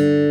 달고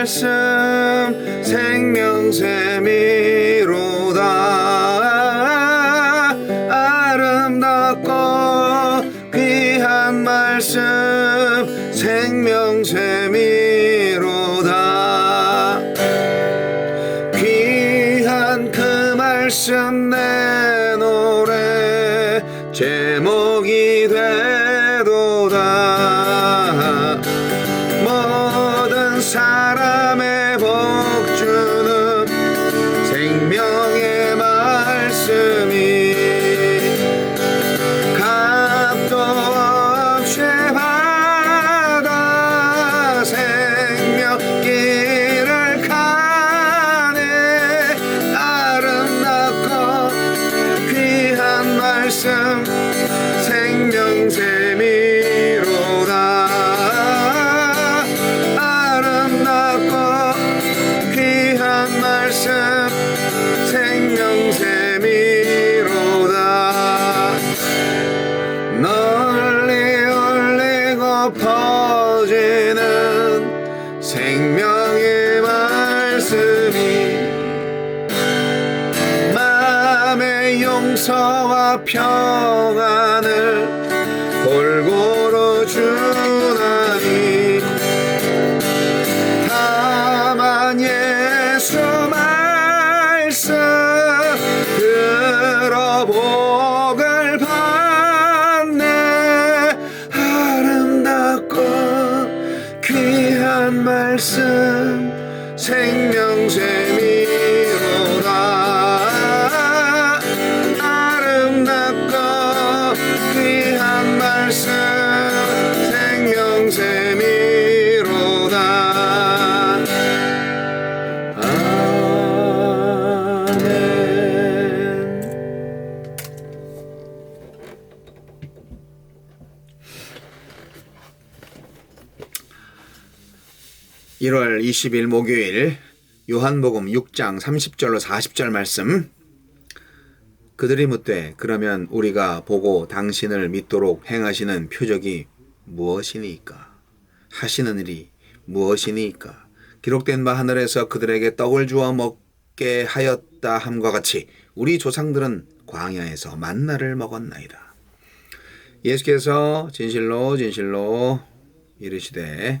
말씀 생명샘이 평안을 골고루 1월 20일 목요일 요한복음 6장 30절로 40절 말씀. 그들이 묻되 그러면 우리가 보고 당신을 믿도록 행하시는 표적이 무엇이니까? 하시는 일이 무엇이니까? 기록된 바 하늘에서 그들에게 떡을 주어 먹게 하였다 함과 같이 우리 조상들은 광야에서 만나를 먹었나이다. 예수께서 진실로 진실로 이르시되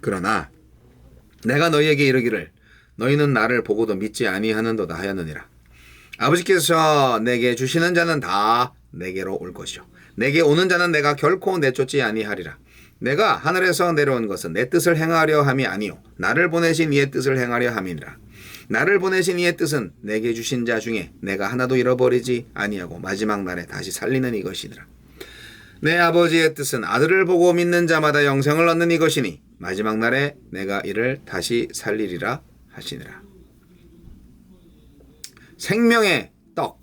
그러나 내가 너희에게 이르기를 너희는 나를 보고도 믿지 아니하는도다 하였느니라. 아버지께서 내게 주시는 자는 다 내게로 올 것이요 내게 오는 자는 내가 결코 내쫓지 아니하리라. 내가 하늘에서 내려온 것은 내 뜻을 행하려 함이 아니요 나를 보내신 이의 뜻을 행하려 함이니라. 나를 보내신 이의 뜻은 내게 주신 자 중에 내가 하나도 잃어버리지 아니하고 마지막 날에 다시 살리는 이것이니라. 내 아버지의 뜻은 아들을 보고 믿는 자마다 영생을 얻는 이것이니 마지막 날에 내가 이를 다시 살리리라 하시니라. 생명의 떡.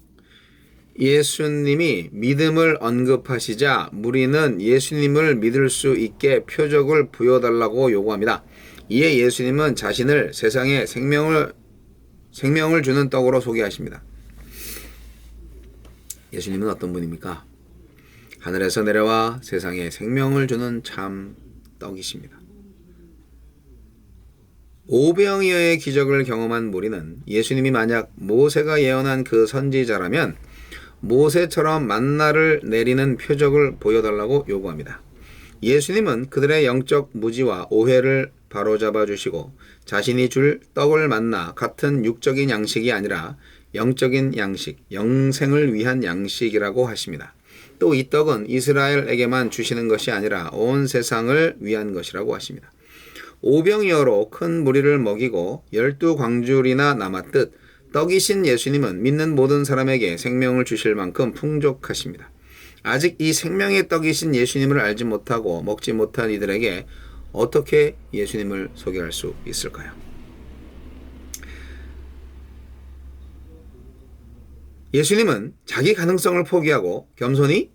예수님이 믿음을 언급하시자 무리는 예수님을 믿을 수 있게 표적을 부여달라고 요구합니다. 이에 예수님은 자신을 세상에 생명을 생명을 주는 떡으로 소개하십니다. 예수님은 어떤 분입니까? 하늘에서 내려와 세상에 생명을 주는 참 떡이십니다. 오병이어의 기적을 경험한 무리는 예수님이 만약 모세가 예언한 그 선지자라면 모세처럼 만나를 내리는 표적을 보여달라고 요구합니다. 예수님은 그들의 영적 무지와 오해를 바로잡아 주시고 자신이 줄 떡을 만나 같은 육적인 양식이 아니라 영적인 양식, 영생을 위한 양식이라고 하십니다. 또 이 떡은 이스라엘에게만 주시는 것이 아니라 온 세상을 위한 것이라고 하십니다. 오병이어로 큰 무리를 먹이고 열두 광줄이나 남았듯 떡이신 예수님은 믿는 모든 사람에게 생명을 주실 만큼 풍족하십니다. 아직 이 생명의 떡이신 예수님을 알지 못하고 먹지 못한 이들에게 어떻게 예수님을 소개할 수 있을까요? 예수님은 자기 가능성을 포기하고 겸손히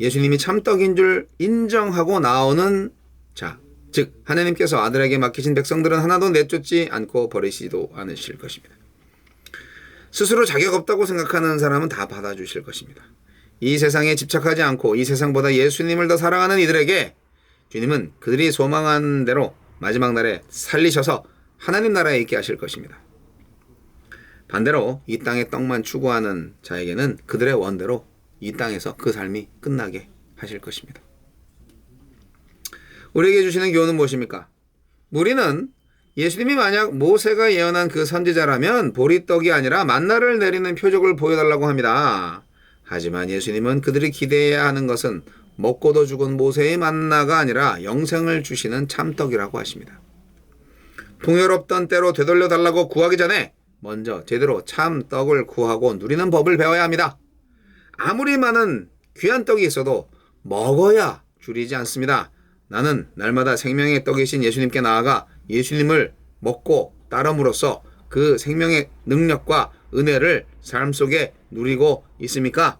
예수님이 참떡인 줄 인정하고 나오는 자, 즉 하나님께서 아들에게 맡기신 백성들은 하나도 내쫓지 않고 버리시도 않으실 것입니다. 스스로 자격 없다고 생각하는 사람은 다 받아주실 것입니다. 이 세상에 집착하지 않고 이 세상보다 예수님을 더 사랑하는 이들에게 주님은 그들이 소망한 대로 마지막 날에 살리셔서 하나님 나라에 있게 하실 것입니다. 반대로 이 땅의 떡만 추구하는 자에게는 그들의 원대로 이 땅에서 그 삶이 끝나게 하실 것입니다. 우리에게 주시는 교훈은 무엇입니까? 우리는 예수님이 만약 모세가 예언한 그 선지자라면 보리떡이 아니라 만나를 내리는 표적을 보여달라고 합니다. 하지만 예수님은 그들이 기대해야 하는 것은 먹고도 죽은 모세의 만나가 아니라 영생을 주시는 참떡이라고 하십니다. 풍요롭던 때로 되돌려 달라고 구하기 전에 먼저 제대로 참떡을 구하고 누리는 법을 배워야 합니다. 아무리 많은 귀한 떡이 있어도 먹어야 줄이지 않습니다. 나는 날마다 생명의 떡이신 예수님께 나아가 예수님을 먹고 따름으로써 그 생명의 능력과 은혜를 삶 속에 누리고 있습니까?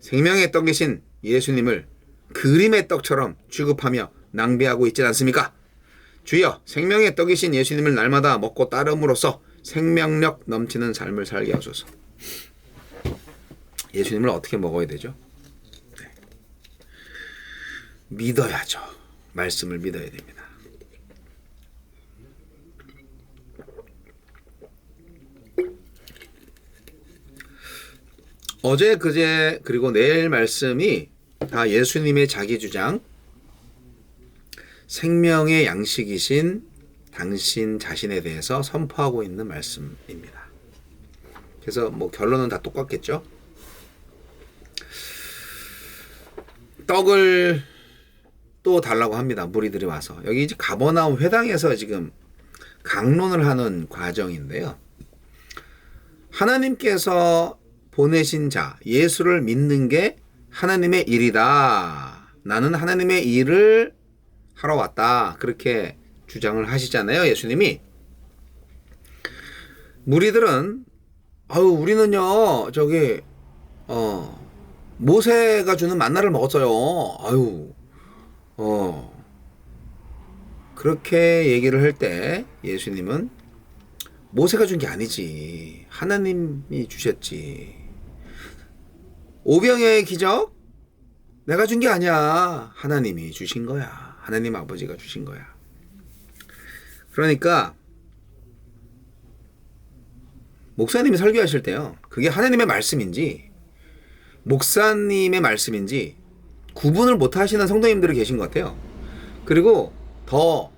생명의 떡이신 예수님을 그림의 떡처럼 취급하며 낭비하고 있지 않습니까? 주여 생명의 떡이신 예수님을 날마다 먹고 따름으로써 생명력 넘치는 삶을 살게 하소서. 예수님을 어떻게 먹어야 되죠? 네. 믿어야죠. 말씀을 믿어야 됩니다. 어제 그제 그리고 내일 말씀이 다 예수님의 자기 주장 생명의 양식이신 당신 자신에 대해서 선포하고 있는 말씀입니다. 그래서 뭐 결론은 다 똑같겠죠? 떡을 또 달라고 합니다. 무리들이 와서. 여기 이제 가버나움 회당에서 지금 강론을 하는 과정인데요. 하나님께서 보내신 자, 예수를 믿는 게 하나님의 일이다. 나는 하나님의 일을 하러 왔다. 그렇게 주장을 하시잖아요. 예수님이. 무리들은, 아유, 우리는요, 저기, 어, 모세가 주는 만나를 먹었어요. 아유, 어. 그렇게 얘기를 할 때 예수님은 모세가 준 게 아니지. 하나님이 주셨지. 오병의 기적? 내가 준 게 아니야. 하나님이 주신 거야. 하나님 아버지가 주신 거야. 그러니까 목사님이 설교하실 때요. 그게 하나님의 말씀인지 목사님의 말씀인지 구분을 못 하시는 성도님들이 계신 것 같아요. 그리고 더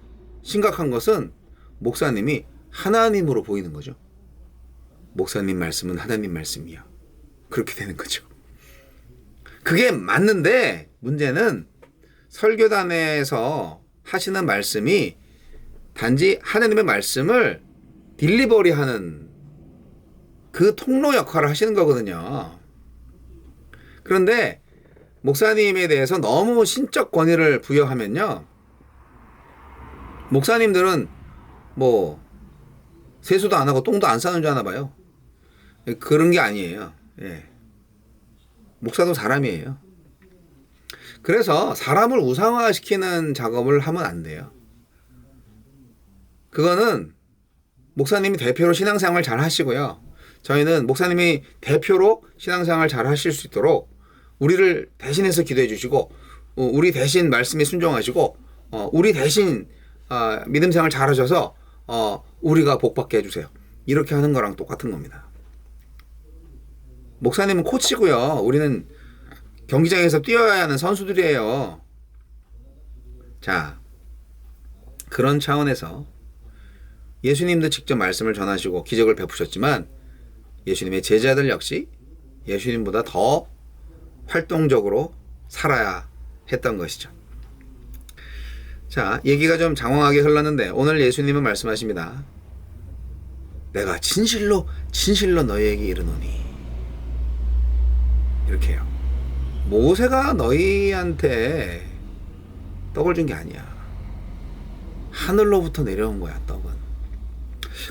심각한 것은 목사님이 하나님으로 보이는 거죠. 목사님 말씀은 하나님 말씀이야. 그렇게 되는 거죠. 그게 맞는데 문제는 설교단에서 하시는 말씀이 단지 하나님의 말씀을 딜리버리 하는 그 통로 역할을 하시는 거거든요. 그런데 목사님에 대해서 너무 신적 권위를 부여하면요. 목사님들은 뭐 세수도 안 하고 똥도 안 싸는 줄 아나 봐요. 그런 게 아니에요. 예. 목사도 사람이에요. 그래서 사람을 우상화시키는 작업을 하면 안 돼요. 그거는 목사님이 대표로 신앙생활 잘 하시고요. 저희는 목사님이 대표로 신앙생활 잘 하실 수 있도록 우리를 대신해서 기도해 주시고 어, 우리 대신 말씀에 순종하시고 어, 우리 대신 아, 믿음 생활 잘하셔서 어, 우리가 복 받게 해주세요. 이렇게 하는 거랑 똑같은 겁니다. 목사님은 코치고요. 우리는 경기장에서 뛰어야 하는 선수들이에요. 자, 그런 차원에서 예수님도 직접 말씀을 전하시고 기적을 베푸셨지만 예수님의 제자들 역시 예수님보다 더 활동적으로 살아야 했던 것이죠. 자, 얘기가 좀 장황하게 흘렀는데 오늘 예수님은 말씀하십니다. 내가 진실로 진실로 너희에게 이르노니 이렇게요. 모세가 너희한테 떡을 준 게 아니야. 하늘로부터 내려온 거야, 떡은.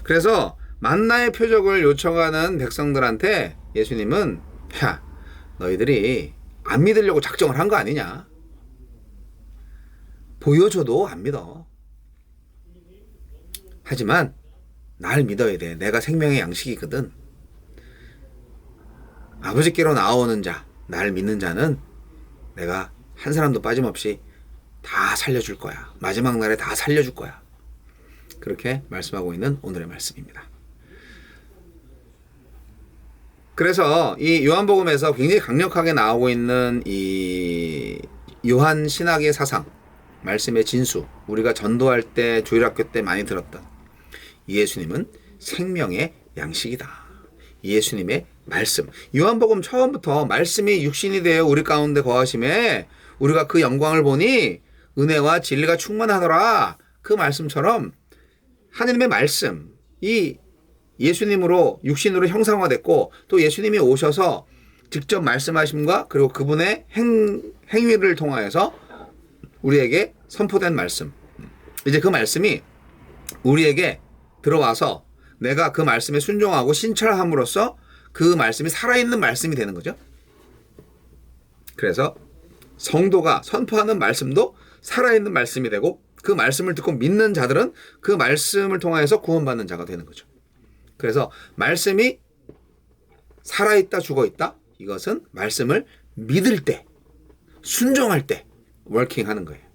그래서 만나의 표적을 요청하는 백성들한테 예수님은 야, 너희들이 안 믿으려고 작정을 한 거 아니냐? 보여줘도 안 믿어. 하지만 날 믿어야 돼. 내가 생명의 양식이거든. 아버지께로 나오는 자, 날 믿는 자는 내가 한 사람도 빠짐없이 다 살려줄 거야. 마지막 날에 다 살려줄 거야. 그렇게 말씀하고 있는 오늘의 말씀입니다. 그래서 이 요한복음에서 굉장히 강력하게 나오고 있는 이 요한 신학의 사상, 말씀의 진수, 우리가 전도할 때 조일학교 때 많이 들었던 예수님은 생명의 양식이다. 예수님의 말씀. 요한복음 처음부터 말씀이 육신이 되어 우리 가운데 거하심에 우리가 그 영광을 보니 은혜와 진리가 충만하더라. 그 말씀처럼 하느님의 말씀, 이 예수님으로 육신으로 형상화됐고 또 예수님이 오셔서 직접 말씀하심과 그리고 그분의 행, 행위를 통하여서 우리에게 선포된 말씀. 이제 그 말씀이 우리에게 들어와서 내가 그 말씀에 순종하고 신철함으로써 그 말씀이 살아있는 말씀이 되는 거죠. 그래서 성도가 선포하는 말씀도 살아있는 말씀이 되고 그 말씀을 듣고 믿는 자들은 그 말씀을 통하여서 구원받는 자가 되는 거죠. 그래서 말씀이 살아있다 죽어있다 이것은 말씀을 믿을 때 순종할 때 워킹하는 거예요.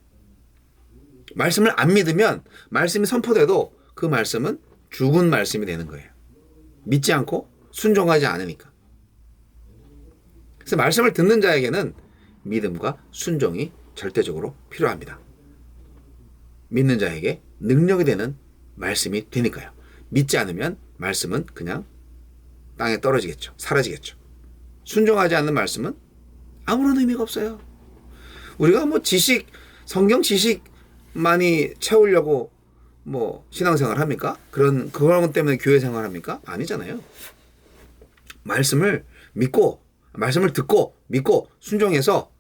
말씀을 안 믿으면 말씀이 선포돼도 그 말씀은 죽은 말씀이 되는 거예요. 믿지 않고 순종하지 않으니까. 그래서 말씀을 듣는 자에게는 믿음과 순종이 절대적으로 필요합니다. 믿는 자에게 능력이 되는 말씀이 되니까요. 믿지 않으면 말씀은 그냥 땅에 떨어지겠죠. 사라지겠죠. 순종하지 않는 말씀은 아무런 의미가 없어요. 우리가 뭐 지식, 성경 지식만이 채우려고 뭐 신앙생활 합니까? 그런 그런 것 때문에 교회 생활 합니까? 아니잖아요. 말씀을 믿고 말씀을 듣고 믿고 순종해서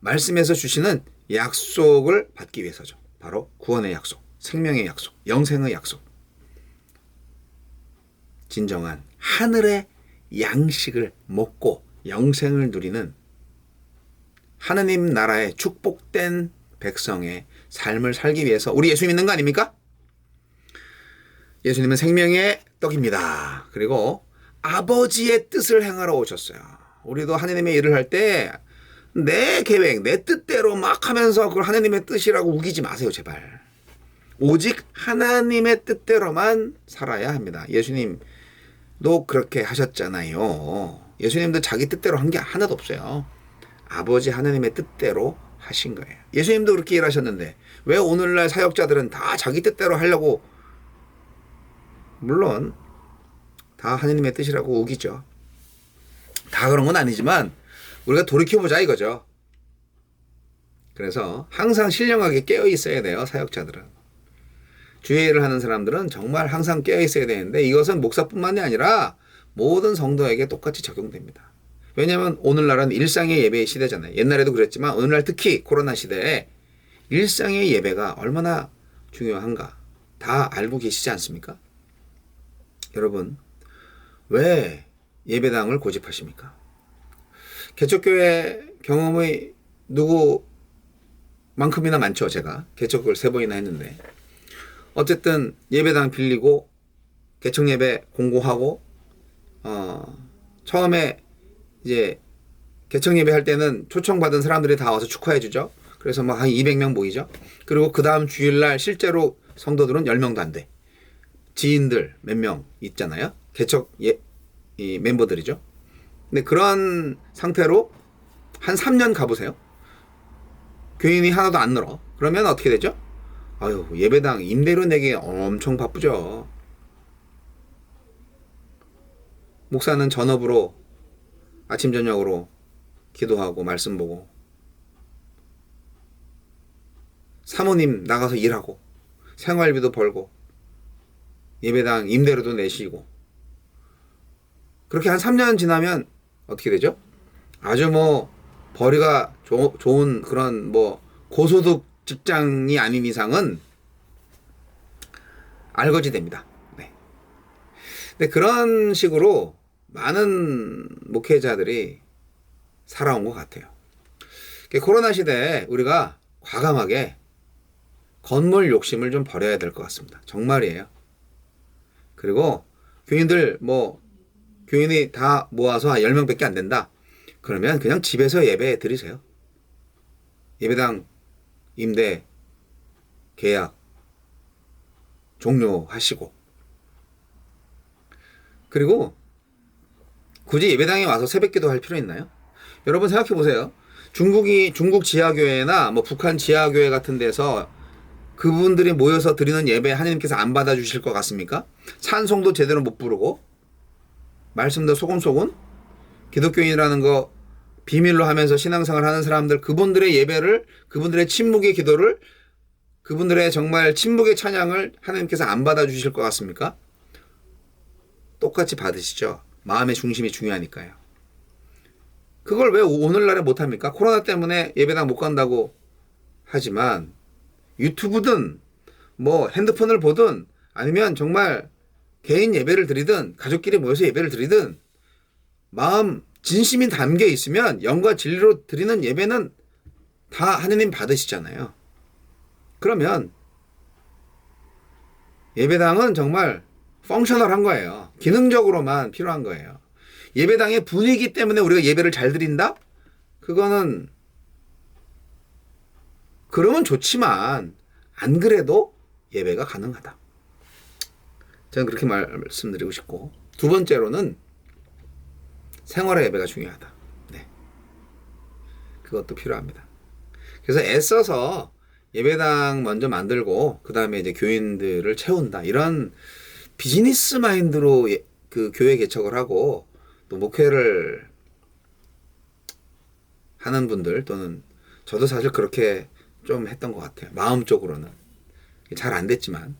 말씀에서 주시는 약속을 받기 위해서죠. 바로 구원의 약속, 생명의 약속, 영생의 약속. 진정한 하늘의 양식을 먹고 영생을 누리는 하느님 나라의 축복된 백성의 삶을 살기 위해서 우리 예수 믿는 거 아닙니까? 예수님은 생명의 떡입니다. 그리고 아버지의 뜻을 행하러 오셨어요. 우리도 하느님의 일을 할 때 내 계획, 내 뜻대로 막 하면서 그걸 하느님의 뜻이라고 우기지 마세요, 제발. 오직 하나님의 뜻대로만 살아야 합니다. 예수님 도 그렇게 하셨잖아요. 예수님도 자기 뜻대로 한 게 하나도 없어요. 아버지 하나님의 뜻대로 하신 거예요. 예수님도 그렇게 일하셨는데 왜 오늘날 사역자들은 다 자기 뜻대로 하려고 물론 다 하나님의 뜻이라고 우기죠. 다 그런 건 아니지만 우리가 돌이켜보자 이거죠. 그래서 항상 신령하게 깨어 있어야 돼요 사역자들은. 주의 일을 하는 사람들은 정말 항상 깨어 있어야 되는데 이것은 목사뿐만이 아니라 모든 성도에게 똑같이 적용됩니다. 왜냐하면 오늘날은 일상의 예배의 시대잖아요. 옛날에도 그랬지만 오늘날 특히 코로나 시대에 일상의 예배가 얼마나 중요한가 다 알고 계시지 않습니까? 여러분 왜 예배당을 고집하십니까? 개척교회 경험의 누구만큼이나 많죠 제가 개척을 세 번이나 했는데 어쨌든 예배당 빌리고 개척 예배 공고하고 어 처음에 이제 개척 예배 할 때는 초청받은 사람들이 다 와서 축하해 주죠. 그래서 막 한 200명 모이죠. 그리고 그 다음 주일날 실제로 성도들은 10명도 안 돼. 지인들 몇 명 있잖아요. 개척 예, 이 멤버들이죠. 근데 그런 상태로 한 3년 가보세요. 교인이 하나도 안 늘어. 그러면 어떻게 되죠? 아유, 예배당 임대료 내기 엄청 바쁘죠. 목사는 전업으로 아침 저녁으로 기도하고 말씀 보고 사모님 나가서 일하고 생활비도 벌고 예배당 임대료도 내시고 그렇게 한 3년 지나면 어떻게 되죠? 아주 뭐 벌이가 조- 좋은 그런 뭐 고소득 직장이 아닌 이상은 알거지 됩니다. 네. 근데 그런 식으로 많은 목회자들이 살아온 것 같아요. 코로나 시대에 우리가 과감하게 건물 욕심을 좀 버려야 될 것 같습니다. 정말이에요. 그리고 교인들 뭐 교인이 다 모아서 한 10명 밖에 안 된다. 그러면 그냥 집에서 예배 드리세요. 예배당 임대 계약 종료하시고 그리고 굳이 예배당에 와서 새벽기도 할 필요 있나요? 여러분 생각해 보세요. 중국이 중국 지하교회나 뭐 북한 지하교회 같은 데서 그분들이 모여서 드리는 예배 하나님께서 안 받아 주실 것 같습니까? 찬송도 제대로 못 부르고 말씀도 소곤소곤 기독교인이라는 거 비밀로 하면서 신앙생활 하는 사람들 그분들의 예배를 그분들의 침묵의 기도를 그분들의 정말 침묵의 찬양을 하나님께서 안 받아주실 것 같습니까? 똑같이 받으시죠. 마음의 중심이 중요하니까요. 그걸 왜 오늘날에 못합니까? 코로나 때문에 예배당 못 간다고 하지만 유튜브든 뭐 핸드폰을 보든 아니면 정말 개인 예배를 드리든 가족끼리 모여서 예배를 드리든 마음 진심이 담겨 있으면 영과 진리로 드리는 예배는 다 하느님 받으시잖아요. 그러면 예배당은 정말 펑셔널한 거예요. 기능적으로만 필요한 거예요. 예배당의 분위기 때문에 우리가 예배를 잘 드린다? 그거는 그러면 좋지만 안 그래도 예배가 가능하다. 저는 그렇게 말씀드리고 싶고 두 번째로는 생활의 예배가 중요하다. 네. 그것도 필요합니다. 그래서 애써서 예배당 먼저 만들고 그 다음에 이제 교인들을 채운다 이런 비즈니스 마인드로 예, 그 교회 개척을 하고 또 목회를 하는 분들 또는 저도 사실 그렇게 좀 했던 것 같아요. 마음적으로는 잘 안 됐지만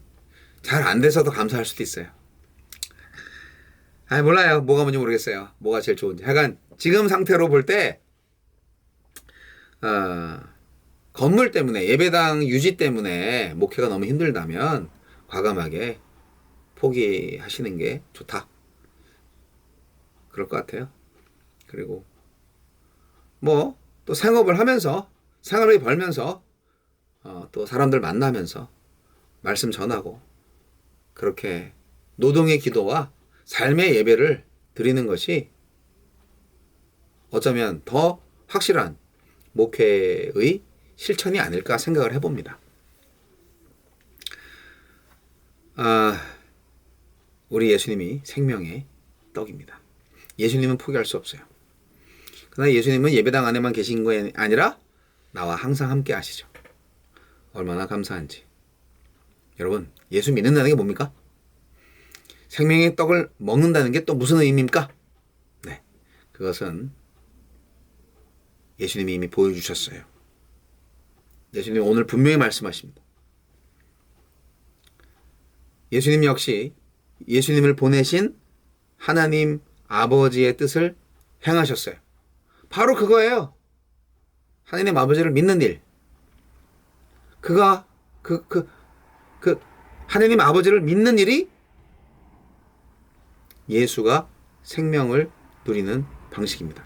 잘 안 돼서도 감사할 수도 있어요. 아 몰라요. 뭐가 뭔지 모르겠어요. 뭐가 제일 좋은지. 하여간 지금 상태로 볼 때 어, 건물 때문에 예배당 유지 때문에 목회가 너무 힘들다면 과감하게 포기하시는 게 좋다. 그럴 것 같아요. 그리고 뭐 또 생업을 하면서 생활비 벌면서 어, 또 사람들 만나면서 말씀 전하고 그렇게 노동의 기도와 삶의 예배를 드리는 것이 어쩌면 더 확실한 목회의 실천이 아닐까 생각을 해봅니다. 아, 우리 예수님이 생명의 떡입니다. 예수님은 포기할 수 없어요. 그러나 예수님은 예배당 안에만 계신 게 아니라 나와 항상 함께 하시죠. 얼마나 감사한지. 여러분, 예수 믿는다는 게 뭡니까? 생명의 떡을 먹는다는 게 또 무슨 의미입니까? 네. 그것은 예수님이 이미 보여주셨어요. 예수님 오늘 분명히 말씀하십니다. 예수님 역시 예수님을 보내신 하나님 아버지의 뜻을 행하셨어요. 바로 그거예요. 하나님 아버지를 믿는 일. 그가 그 그 그 하나님 아버지를 믿는 일이 예수가 생명을 누리는 방식입니다.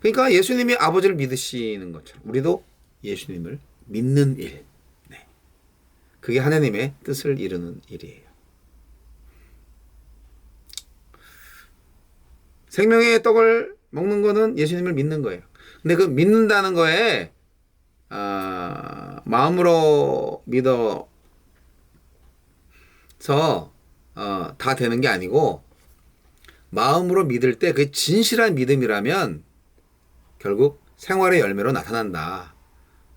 그러니까 예수님이 아버지를 믿으시는 것처럼 우리도 예수님을 믿는 일. 네. 그게 하나님의 뜻을 이루는 일이에요. 생명의 떡을 먹는 거는 예수님을 믿는 거예요. 근데 그 믿는다는 거에 아, 마음으로 믿어서 어, 다 되는 게 아니고 마음으로 믿을 때 그 진실한 믿음이라면 결국 생활의 열매로 나타난다.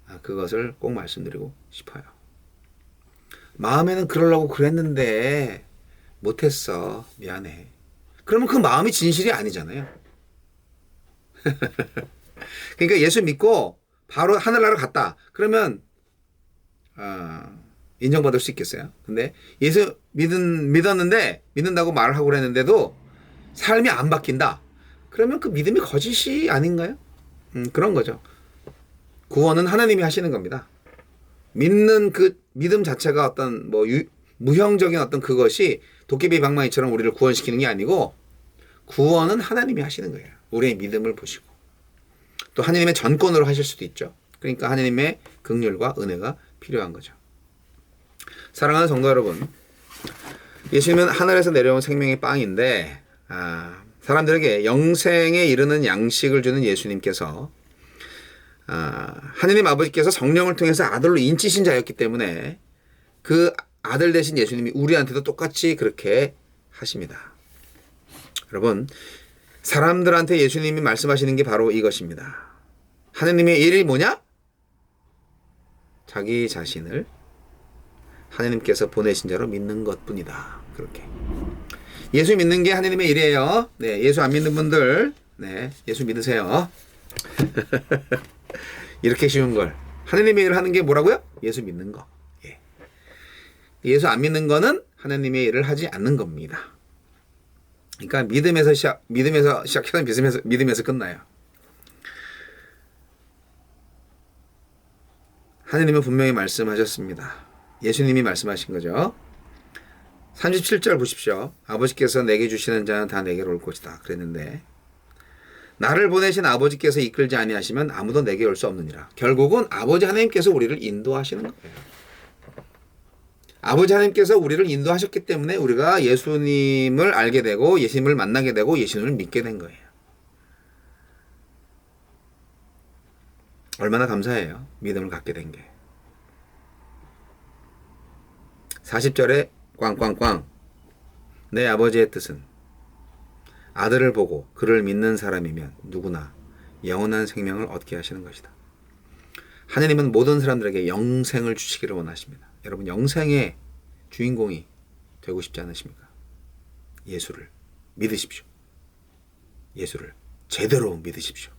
아, 그것을 꼭 말씀드리고 싶어요. 마음에는 그러려고 그랬는데 못했어. 미안해. 그러면 그 마음이 진실이 아니잖아요. 그러니까 예수 믿고 바로 하늘나라 갔다. 그러면 아, 인정받을 수 있겠어요. 근데 예수 믿은 믿었는데 믿는다고 말을 하고 그랬는데도 삶이 안 바뀐다. 그러면 그 믿음이 거짓이 아닌가요? 음, 그런 거죠. 구원은 하나님이 하시는 겁니다. 믿는 그 믿음 자체가 어떤 뭐 유, 무형적인 어떤 그것이 도깨비 방망이처럼 우리를 구원시키는 게 아니고 구원은 하나님이 하시는 거예요. 우리의 믿음을 보시고 또 하나님의 전권으로 하실 수도 있죠. 그러니까 하나님의 긍휼과 은혜가 필요한 거죠. 사랑하는 성도 여러분, 예수님은 하늘에서 내려온 생명의 빵인데 아, 사람들에게 영생에 이르는 양식을 주는 예수님께서 아, 하느님 아버지께서 성령을 통해서 아들로 인치신 자였기 때문에 그 아들 대신 예수님이 우리한테도 똑같이 그렇게 하십니다. 여러분, 사람들한테 예수님이 말씀하시는 게 바로 이것입니다. 하느님의 일이 뭐냐? 자기 자신을 하느님께서 보내신 자로 믿는 것뿐이다. 그렇게. 예수 믿는 게 하느님의 일이에요. 네, 예수 안 믿는 분들, 네, 예수 믿으세요. 이렇게 쉬운 걸. 하느님의 일을 하는 게 뭐라고요? 예수 믿는 거. 예. 예수 안 믿는 거는 하느님의 일을 하지 않는 겁니다. 그러니까 믿음에서 시작, 믿음에서 시작해서 믿음에서, 믿음에서 끝나요. 하느님은 분명히 말씀하셨습니다. 예수님이 말씀하신 거죠. 37절 보십시오. 아버지께서 내게 주시는 자는 다 내게로 올 것이다. 그랬는데 나를 보내신 아버지께서 이끌지 아니하시면 아무도 내게 올 수 없느니라. 결국은 아버지 하나님께서 우리를 인도하시는 거예요. 아버지 하나님께서 우리를 인도하셨기 때문에 우리가 예수님을 알게 되고 예수님을 만나게 되고 예수님을 믿게 된 거예요. 얼마나 감사해요. 믿음을 갖게 된 게. 40절에 꽝꽝꽝 내 아버지의 뜻은 아들을 보고 그를 믿는 사람이면 누구나 영원한 생명을 얻게 하시는 것이다. 하느님은 모든 사람들에게 영생을 주시기를 원하십니다. 여러분 영생의 주인공이 되고 싶지 않으십니까? 예수를 믿으십시오. 예수를 제대로 믿으십시오.